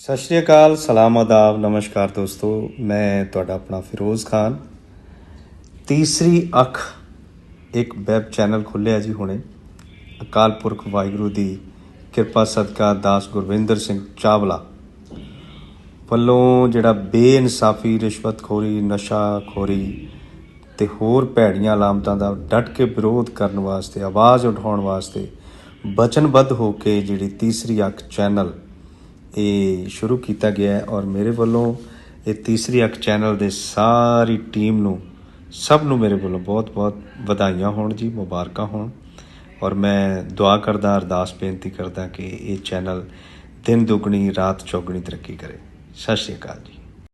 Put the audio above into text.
ਸਤਿ ਸ਼੍ਰੀ ਅਕਾਲ, ਸਲਾਮ ਆਦਾਬ, ਨਮਸਕਾਰ ਦੋਸਤੋ, ਮੈਂ ਤੁਹਾਡਾ ਆਪਣਾ ਫਿਰੋਜ਼ ਖਾਨ। ਤੀਸਰੀ ਅੱਖ ਇੱਕ ਵੈਬ ਚੈਨਲ ਖੁੱਲਿਆ ਜੀ ਹੁਣੇ। ਅਕਾਲ ਪੁਰਖ ਵਾਹਿਗੁਰੂ ਦੀ ਕਿਰਪਾ ਸਦਕਾ ਦਾਸ ਗੁਰਵਿੰਦਰ ਸਿੰਘ ਚਾਵਲਾ ਵੱਲੋਂ ਜਿਹੜਾ ਬੇਇਨਸਾਫੀ, ਰਿਸ਼ਵਤਖੋਰੀ, ਨਸ਼ਾਖੋਰੀ ਤੇ ਹੋਰ ਭੈੜੀਆਂ ਲਾਮਤਾਂ ਦਾ ਡਟ ਕੇ ਵਿਰੋਧ ਕਰਨ ਵਾਸਤੇ, ਆਵਾਜ਼ ਉਠਾਉਣ ਵਾਸਤੇ ਬਚਨਬੱਧ ਹੋ ਕੇ ਜਿਹੜੀ ਤੀਸਰੀ ਅੱਖ ਚੈਨਲ ਇਹ ਸ਼ੁਰੂ ਕੀਤਾ ਗਿਆ ਹੈ ਔਰ ਮੇਰੇ ਵੱਲੋਂ ਇਹ ਤੀਸਰੀ ਅੱਖ ਚੈਨਲ ਦੇ ਸਾਰੀ ਟੀਮ ਨੂੰ, ਸਭ ਨੂੰ ਮੇਰੇ ਵੱਲੋਂ ਬਹੁਤ-ਬਹੁਤ ਵਧਾਈਆਂ ਹੋਣ ਜੀ, ਮੁਬਾਰਕਾਂ ਹੋਣ। ਔਰ ਮੈਂ ਦੁਆ ਕਰਦਾ, ਅਰਦਾਸ ਬੇਨਤੀ ਕਰਦਾ ਕਿ ਇਹ ਚੈਨਲ ਦਿਨ ਦੁਗਣੀ, ਰਾਤ ਚੌਗਣੀ ਤਰੱਕੀ ਕਰੇ। ਸਤਿ ਸ਼੍ਰੀ ਅਕਾਲ ਜੀ।